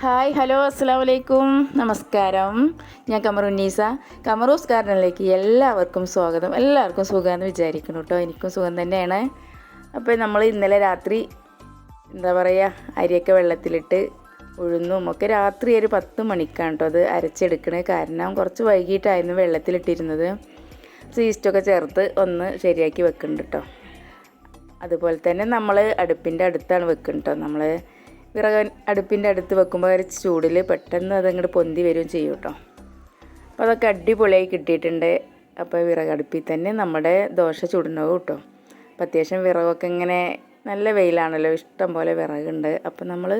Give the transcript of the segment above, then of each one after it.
Hi hello അസ്സാം വലൈക്കും നമസ്കാരം ഞാൻ കമറുന്നീസ കമറൂസ് ഗാർഡനിലേക്ക് എല്ലാവർക്കും സ്വാഗതം. എല്ലാവർക്കും സുഖമെന്ന് വിചാരിക്കുന്നു കേട്ടോ എനിക്കും സുഖം തന്നെയാണ്. അപ്പോൾ നമ്മൾ ഇന്നലെ രാത്രി എന്താ പറയുക അരിയൊക്കെ വെള്ളത്തിലിട്ട് ഉഴുന്നും ഒക്കെ രാത്രി ഒരു പത്ത് മണിക്കാണ് കേട്ടോ അത് അരച്ചെടുക്കണേ. കാരണം കുറച്ച് വൈകിട്ടായിരുന്നു വെള്ളത്തിലിട്ടിരുന്നത്. സീസ്റ്റൊക്കെ ചേർത്ത് ഒന്ന് ശരിയാക്കി വെക്കുന്നുണ്ട് കേട്ടോ അതുപോലെ തന്നെ നമ്മൾ അടുപ്പിന്റെ അടുത്താണ് വെക്കുന്നത് കേട്ടോ നമ്മൾ വിറക് അടുപ്പിന്റെ അടുത്ത് വെക്കുമ്പോൾ ഒരു ചൂടിൽ പെട്ടെന്ന് അതങ്ങോട്ട് പൊന്തി വരികയും ചെയ്യും കേട്ടോ അപ്പോൾ അതൊക്കെ അടിപൊളിയായി കിട്ടിയിട്ടുണ്ട്. അപ്പോൾ വിറകടുപ്പിൽ തന്നെ നമ്മുടെ ദോശ ചുടുണ്ടാവും കേട്ടോ അപ്പോൾ അത്യാവശ്യം വിറകൊക്കെ ഇങ്ങനെ നല്ല വെയിലാണല്ലോ ഇഷ്ടം പോലെ വിറകുണ്ട്. അപ്പോൾ നമ്മൾ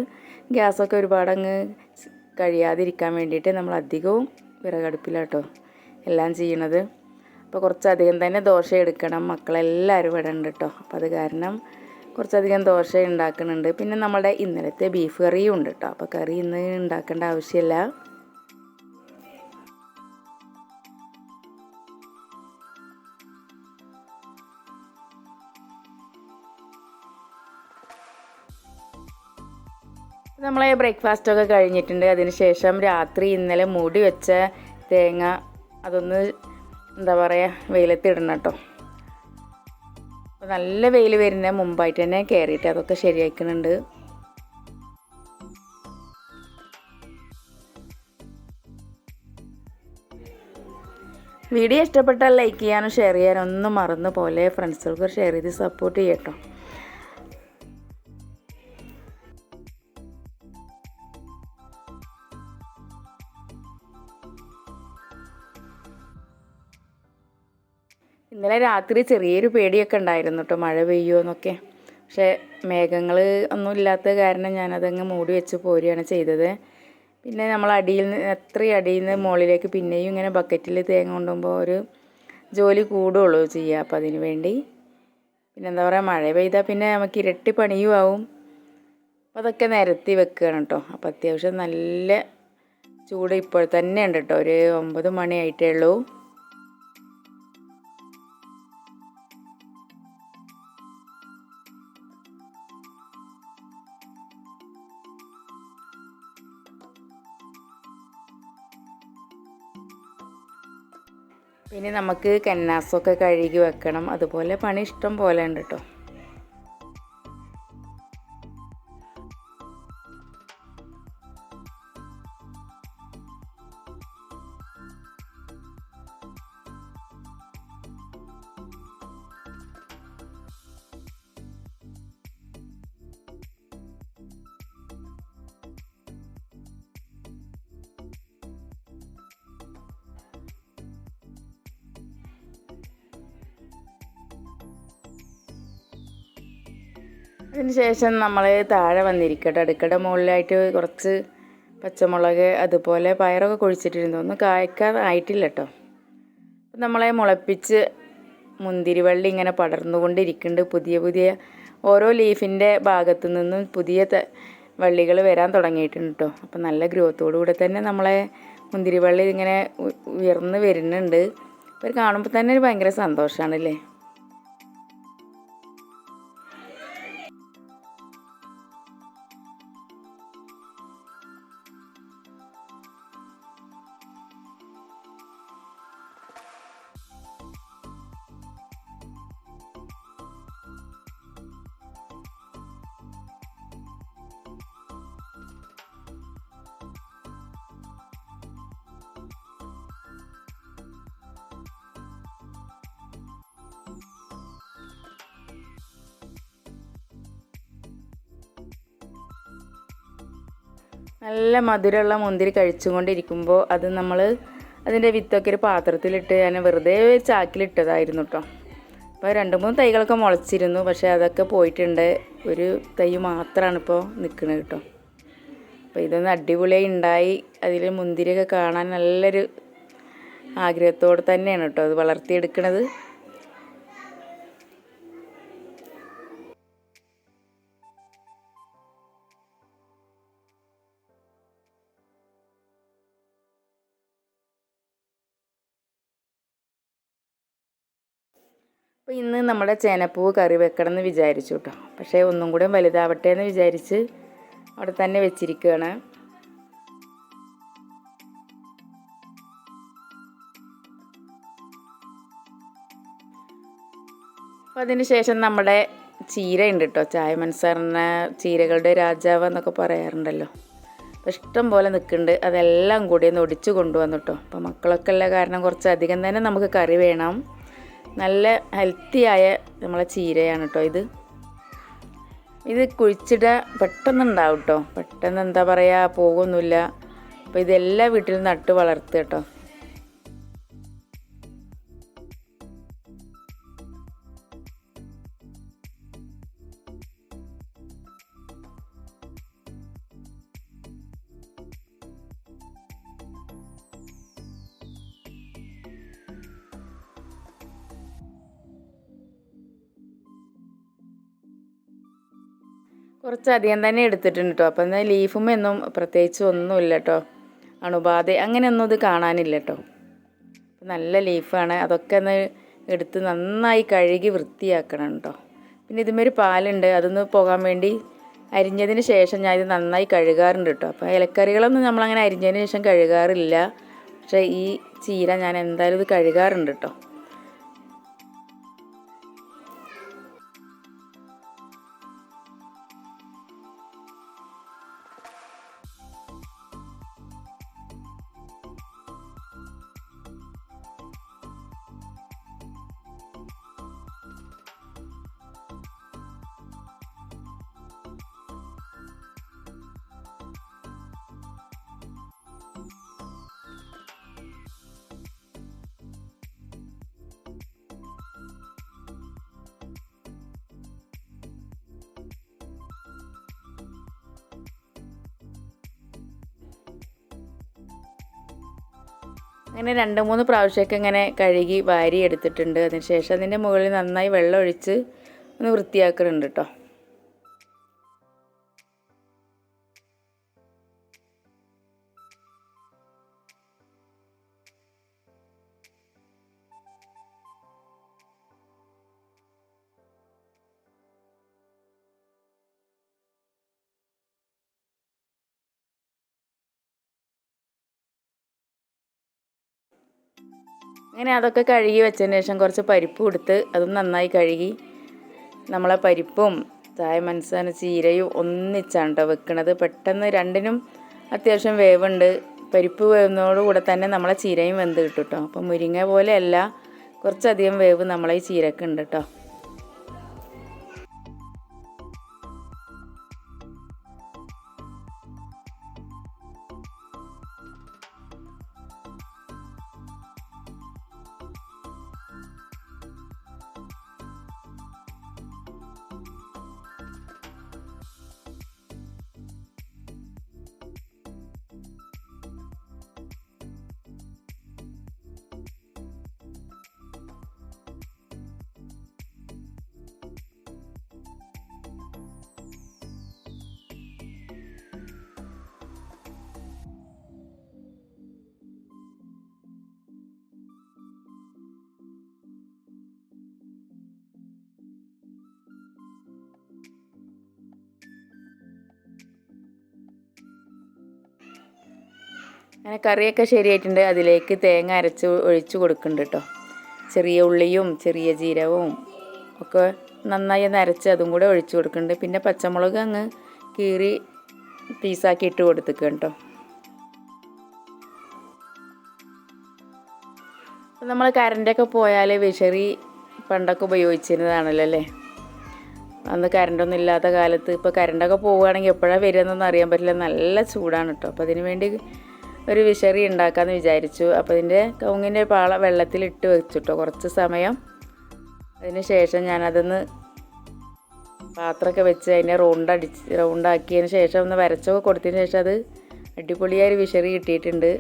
ഗ്യാസൊക്കെ ഒരുപാട് അങ്ങ് കഴിയാതിരിക്കാൻ വേണ്ടിയിട്ട് നമ്മൾ അധികവും വിറകടുപ്പിലാട്ടോ എല്ലാം ചെയ്യണത്. അപ്പോൾ കുറച്ചധികം തന്നെ ദോശ എടുക്കണം. മക്കളെല്ലാവരും ഇവിടെ കേട്ടോ അപ്പോൾ അത് കാരണം കുറച്ചധികം ദോശ ഉണ്ടാക്കുന്നുണ്ട്. പിന്നെ നമ്മുടെ ഇന്നലത്തെ ബീഫ് കറിയും ഉണ്ട് കേട്ടോ അപ്പോൾ കറി ഇന്ന് ഉണ്ടാക്കേണ്ട ആവശ്യമില്ല. നമ്മളെ ബ്രേക്ക്ഫാസ്റ്റൊക്കെ കഴിഞ്ഞിട്ടുണ്ട്. അതിനുശേഷം രാത്രി ഇന്നലെ മൂടി വെച്ച തേങ്ങ അതൊന്ന് എന്താ പറയുക വെയിലത്തിടണം കേട്ടോ അപ്പോൾ നല്ല വെയിൽ വരുന്ന മുമ്പായിട്ട് തന്നെ കയറിയിട്ട് അതൊക്കെ ശരിയാക്കുന്നുണ്ട് വീഡിയോ ഇഷ്ടപ്പെട്ടാൽ ലൈക്ക് ചെയ്യാനും ഷെയർ ചെയ്യാനും ഒന്നും മറന്നു. പോലെ ഫ്രണ്ട്സുകൾക്ക് ഷെയർ ചെയ്ത് സപ്പോർട്ട് ചെയ്യട്ടോ. ഇന്നലെ രാത്രി ചെറിയൊരു പേടിയൊക്കെ ഉണ്ടായിരുന്നു കേട്ടോ മഴ പെയ്യുമോ എന്നൊക്കെ. പക്ഷേ മേഘങ്ങൾ ഒന്നും ഇല്ലാത്ത കാരണം ഞാനതങ്ങ് മൂടി വെച്ച് പോരുകയാണ് ചെയ്തത്. പിന്നെ നമ്മൾ അടിയിൽ നിന്ന് എത്ര അടിയിൽ നിന്ന് മുകളിലേക്ക് പിന്നെയും ഇങ്ങനെ ബക്കറ്റിൽ തേങ്ങ കൊണ്ടുപോകുമ്പോൾ ഒരു ജോലി കൂടുള്ളൂ ചെയ്യുക. അപ്പോൾ അതിന് വേണ്ടി പിന്നെ എന്താ പറയുക മഴ പെയ്താൽ പിന്നെ നമുക്ക് ഇരട്ടി പണിയും ആവും. അപ്പോൾ അതൊക്കെ നിരത്തി വെക്കുകയാണ് കേട്ടോ അപ്പോൾ അത്യാവശ്യം നല്ല ചൂട് ഇപ്പോൾ തന്നെ ഉണ്ട് കേട്ടോ ഒരു ഒമ്പത് മണിയായിട്ടേ ഉള്ളൂ. പിന്നെ നമുക്ക് കന്നാസൊക്കെ കഴുകി വെക്കണം. അതുപോലെ പണി ഇഷ്ടം പോലെ ഉണ്ട് കേട്ടോ അതിന് ശേഷം നമ്മൾ താഴെ വന്നിരിക്കട്ടെ. അടുക്കയുടെ മുകളിലായിട്ട് കുറച്ച് പച്ചമുളക് അതുപോലെ പയറൊക്കെ കുഴിച്ചിട്ടിരുന്നു. ഒന്നും കായ്ക്കാൻ ആയിട്ടില്ല കേട്ടോ നമ്മളെ മുളപ്പിച്ച് മുന്തിരിവള്ളി ഇങ്ങനെ പടർന്നുകൊണ്ടിരിക്കുന്നുണ്ട്. പുതിയ പുതിയ ഓരോ ലീഫിന്റെ ഭാഗത്തു നിന്നും പുതിയ വള്ളികൾ വരാൻ തുടങ്ങിയിട്ടുണ്ട് കേട്ടോ അപ്പം നല്ല ഗ്രോത്തോടു കൂടെ തന്നെ നമ്മളെ മുന്തിരിവള്ളി ഇങ്ങനെ ഉയർന്ന് വരുന്നുണ്ട്. അപ്പോൾ കാണുമ്പോൾ തന്നെ ഒരു ഭയങ്കര സന്തോഷമാണല്ലേ നല്ല മധുരമുള്ള മുന്തിരി കഴിച്ചുകൊണ്ടിരിക്കുമ്പോൾ അത് നമ്മൾ അതിന്റെ വിത്തൊക്കെ ഒരു പാത്രത്തിലിട്ട് ഞാൻ വെറുതെ ചാക്കിലിട്ടതായിരുന്നു കേട്ടോ അപ്പോൾ രണ്ട് മൂന്ന് തൈകളൊക്കെ മുളച്ചിരുന്നു പക്ഷേ അതൊക്കെ പോയിട്ടുണ്ട്. ഒരു തൈ മാത്രമാണ് ഇപ്പോൾ നിൽക്കുന്നത് കേട്ടോ അപ്പോൾ ഇതൊന്ന് അടിപൊളിയായി ഉണ്ടായി. അതിൽ മുന്തിരിയൊക്കെ കാണാൻ നല്ലൊരു ആഗ്രഹത്തോടെ തന്നെയാണ് കേട്ടോ അത് വളർത്തിയെടുക്കുന്നത് അപ്പോൾ ഇന്ന് നമ്മുടെ ചേനപ്പൂവ് കറി വെക്കണം എന്ന് വിചാരിച്ചു കേട്ടോ. പക്ഷേ ഒന്നും കൂടെ വലുതാവട്ടെ എന്ന് വിചാരിച്ച് അവിടെ തന്നെ വെച്ചിരിക്കുകയാണ്. അപ്പോൾ അതിന് ശേഷം നമ്മുടെ ചീര ഉണ്ട് കേട്ടോ. ചായ മനസ്സറിന് ചീരകളുടെ രാജാവ് എന്നൊക്കെ പറയാറുണ്ടല്ലോ. അപ്പോൾ ഇഷ്ടം പോലെ നിൽക്കുന്നുണ്ട്. അതെല്ലാം കൂടി ഒന്ന് ഒടിച്ചു കൊണ്ടുവന്നു കേട്ടോ. അപ്പോൾ മക്കളൊക്കെ ഉള്ള കാരണം കുറച്ചധികം തന്നെ നമുക്ക് കറി വേണം. നല്ല ഹെൽത്തിയായ നമ്മളെ ചീരയാണ് കേട്ടോ ഇത്. ഇത് കുഴിച്ചിട പെട്ടെന്ന് ഉണ്ടാവും കേട്ടോ പെട്ടെന്ന് എന്താ പറയുക പോകുന്നില്ല. അപ്പോൾ ഇതെല്ലാ വീട്ടിലും നട്ട് വളർത്തുക കേട്ടോ കുറച്ചധികം തന്നെ എടുത്തിട്ടുണ്ട് കേട്ടോ അപ്പം എന്നാൽ ലീഫും എന്നും പ്രത്യേകിച്ച് ഒന്നുമില്ല കേട്ടോ അണുബാധ അങ്ങനെയൊന്നും ഇത് കാണാനില്ല കേട്ടോ നല്ല ലീഫാണ്. അതൊക്കെ ഒന്ന് എടുത്ത് നന്നായി കഴുകി വൃത്തിയാക്കണം കേട്ടോ പിന്നെ ഇതുമൊരു പാലുണ്ട്. അതൊന്ന് പോകാൻ വേണ്ടി അരിഞ്ഞതിന് ശേഷം ഞാൻ ഇത് നന്നായി കഴുകാറുണ്ട് കേട്ടോ അപ്പോൾ ഇലക്കറികളൊന്നും നമ്മളങ്ങനെ അരിഞ്ഞതിന് ശേഷം കഴുകാറില്ല. പക്ഷേ ഈ ചീര ഞാൻ എന്തായാലും ഇത് കഴുകാറുണ്ട് കേട്ടോ അങ്ങനെ രണ്ട് മൂന്ന് പ്രാവശ്യമൊക്കെ ഇങ്ങനെ കഴുകി വാരി എടുത്തിട്ടുണ്ട്. അതിനുശേഷം അതിന്റെ മുകളിൽ നന്നായി വെള്ളം ഒഴിച്ച് ഒന്ന് വൃത്തിയാക്കുന്നുണ്ട് കേട്ടോ അങ്ങനെ അതൊക്കെ കഴുകി വെച്ചതിന് ശേഷം കുറച്ച് പരിപ്പ് കൊടുത്ത് അതും നന്നായി കഴുകി. നമ്മളെ പരിപ്പും ചായ മനസ്സാന ചീരയും ഒന്നിച്ചാണ് കേട്ടോ വെക്കണത്. പെട്ടെന്ന് രണ്ടിനും അത്യാവശ്യം വേവുണ്ട്. പരിപ്പ് വേവുന്നതോടുകൂടെ തന്നെ നമ്മളെ ചീരയും വെന്ത് കിട്ടും കേട്ടോ അപ്പം മുരിങ്ങ പോലെയല്ല കുറച്ചധികം വേവ് നമ്മളെ ഈ ചീരക്ക് ഉണ്ട് കേട്ടോ അങ്ങനെ കറിയൊക്കെ ശരിയായിട്ടുണ്ട്. അതിലേക്ക് തേങ്ങ അരച്ച് ഒഴിച്ച് കൊടുക്കുന്നുണ്ട് കേട്ടോ. ചെറിയ ഉള്ളിയും ചെറിയ ജീരകവും ഒക്കെ നന്നായി ഒന്ന് അരച്ച് അതും കൂടെ ഒഴിച്ച് കൊടുക്കുന്നുണ്ട്. പിന്നെ പച്ചമുളക് അങ്ങ് കീറി പീസാക്കി ഇട്ട് കൊടുത്തിക്കുക കേട്ടോ. നമ്മൾ കറണ്ടൊക്കെ പോയാൽ വിഷറി പണ്ടൊക്കെ ഉപയോഗിച്ചിരുന്നതാണല്ലോ അല്ലേ? അന്ന് കറണ്ടൊന്നും ഇല്ലാത്ത കാലത്ത് ഇപ്പോൾ കറണ്ടൊക്കെ പോവുകയാണെങ്കിൽ എപ്പോഴാണ് വരികയെന്നൊന്നും അറിയാൻ പറ്റില്ല. നല്ല ചൂടാണ് കേട്ടോ. അപ്പോൾ അതിന് വേണ്ടി ഒരു വിഷറി ഉണ്ടാക്കാമെന്ന് വിചാരിച്ചു. അപ്പോൾ ഇതിന്റെ കവുങ്ങിന്റെ പാള വെള്ളത്തിലിട്ട് വെച്ചിട്ടോ കുറച്ച് സമയം. അതിന് ശേഷം ഞാനതൊന്ന് പാത്രമൊക്കെ വെച്ച് അതിനെ റൗണ്ട് അടിച്ച് റൗണ്ടാക്കിയതിന് ശേഷം ഒന്ന് വരച്ചൊക്കെ കൊടുത്തതിന് ശേഷം അത് അടിപൊളിയായ ഒരു വിഷറി കിട്ടിയിട്ടുണ്ട്.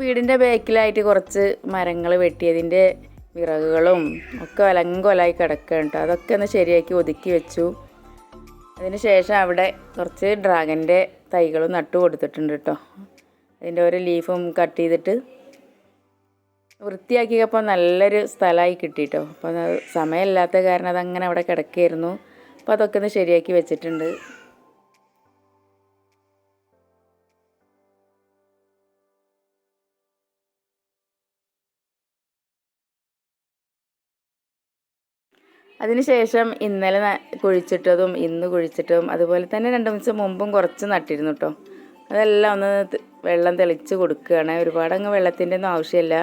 വീടിന്റെ ബാക്കിലായിട്ട് കുറച്ച് മരങ്ങൾ വെട്ടിയതിന്റെ വിറകുകളും ഒക്കെ അലങ്കോലായി കിടക്കുകയാണ് കേട്ടോ അതൊക്കെ ഒന്ന് ശരിയാക്കി ഒതുക്കി വെച്ചു. അതിന് ശേഷം അവിടെ കുറച്ച് ഡ്രാഗന്റെ തൈകളും നട്ടു കൊടുത്തിട്ടുണ്ട് കേട്ടോ. അതിന്റെ ഓരോ ലീഫും കട്ട് ചെയ്തിട്ട് വൃത്തിയാക്കിയപ്പോൾ നല്ലൊരു സ്ഥലമായി കിട്ടിയിട്ടോ അപ്പോൾ സമയമില്ലാത്ത കാരണം അതങ്ങനെ അവിടെ കിടക്കുകയായിരുന്നു. അപ്പോൾ അതൊക്കെ ഒന്ന് ശരിയാക്കി വെച്ചിട്ടുണ്ട്. അതിനുശേഷം ഇന്നലെ കുഴിച്ചിട്ടതും ഇന്ന് കുഴിച്ചിട്ടതും അതുപോലെ തന്നെ രണ്ട് ദിവസം മുമ്പും കുറച്ച് നട്ടിരുന്നു കേട്ടോ അതെല്ലാം ഒന്ന് വെള്ളം തെളിച്ച് കൊടുക്കുകയാണ്. ഒരുപാട് അങ്ങ് വെള്ളത്തിന്റെ ഒന്നും ആവശ്യമില്ല.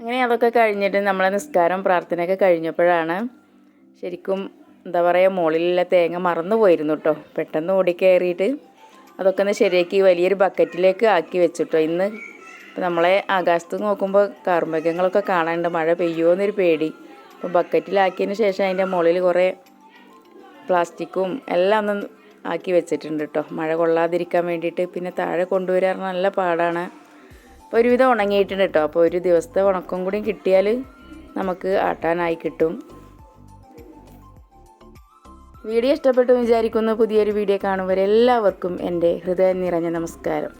അങ്ങനെ അതൊക്കെ കഴിഞ്ഞിട്ട് നമ്മളെ നിസ്കാരം പ്രാർത്ഥനയൊക്കെ കഴിഞ്ഞപ്പോഴാണ് ശരിക്കും എന്താ പറയുക മുകളിലുള്ള തേങ്ങ മറന്നു പോയിരുന്നു കേട്ടോ പെട്ടെന്ന് ഓടിക്കയറിയിട്ട് അതൊക്കെ ഒന്ന് ശരിയാക്കി വലിയൊരു ബക്കറ്റിലേക്ക് ആക്കി വെച്ചിട്ടോ. ഇന്ന് നമ്മളെ ആകാശത്ത് നോക്കുമ്പോൾ കാർമേഘങ്ങളൊക്കെ കാണാനുണ്ട്. മഴ പെയ്യുമോ എന്നൊരു പേടി. അപ്പോൾ ബക്കറ്റിലാക്കിയതിന് ശേഷം അതിന്റെ മുകളിൽ കുറേ പ്ലാസ്റ്റിക്കും എല്ലാം ഒന്ന് ആക്കി വെച്ചിട്ടുണ്ട് കേട്ടോ മഴ കൊള്ളാതിരിക്കാൻ വേണ്ടിയിട്ട്. പിന്നെ താഴെ കൊണ്ടുവരാറ് നല്ല പാടാണ്. അപ്പോൾ ഒരുവിധം ഉണങ്ങിയിട്ടുണ്ട് കേട്ടോ. അപ്പോൾ ഒരു ദിവസത്തെ ഉണക്കം കൂടി കിട്ടിയാൽ നമുക്ക് ആട്ടാനായി കിട്ടും. വീഡിയോ ഇഷ്ടപ്പെട്ടു വിചാരിക്കുന്നു. പുതിയൊരു വീഡിയോ കാണുമ്പോൾ എല്ലാവർക്കും എന്റെ ഹൃദയം നിറഞ്ഞ നമസ്കാരം.